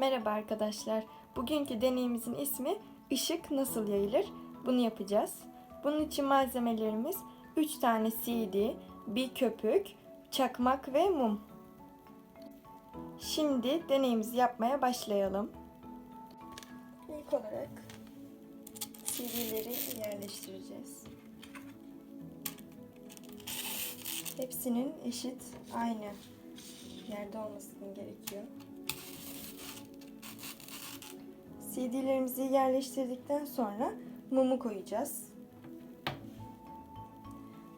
Merhaba arkadaşlar. Bugünkü deneyimizin ismi ışık nasıl yayılır? Bunu yapacağız. Bunun için malzemelerimiz 3 tane CD, bir köpük, çakmak ve mum. Şimdi deneyimizi yapmaya başlayalım. İlk olarak CD'leri yerleştireceğiz. Hepsinin eşit aynı yerde olması gerekiyor. CD'lerimizi yerleştirdikten sonra mumu koyacağız.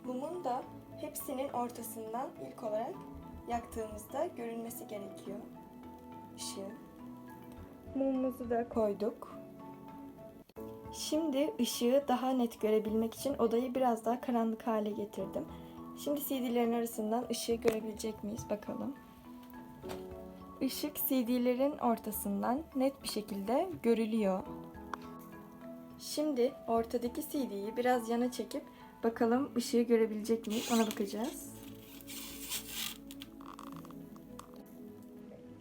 Mumun da hepsinin ortasından ilk olarak yaktığımızda görünmesi gerekiyor ışığın. Mumumuzu da koyduk. Şimdi ışığı daha net görebilmek için odayı biraz daha karanlık hale getirdim. Şimdi CD'lerin arasından ışığı görebilecek miyiz bakalım. Işık CD'lerin ortasından net bir şekilde görülüyor. Şimdi ortadaki CD'yi biraz yana çekip bakalım ışığı görebilecek miyiz ona bakacağız.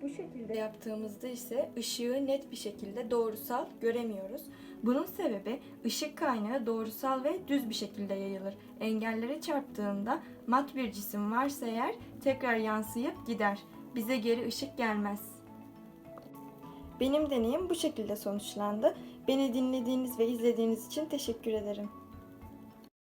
Bu şekilde yaptığımızda ise ışığı net bir şekilde doğrusal göremiyoruz. Bunun sebebi ışık kaynağı doğrusal ve düz bir şekilde yayılır. Engellere çarptığında mat bir cisim varsa eğer tekrar yansıyıp gider. Bize geri ışık gelmez. Benim deneyim bu şekilde sonuçlandı. Beni dinlediğiniz ve izlediğiniz için teşekkür ederim.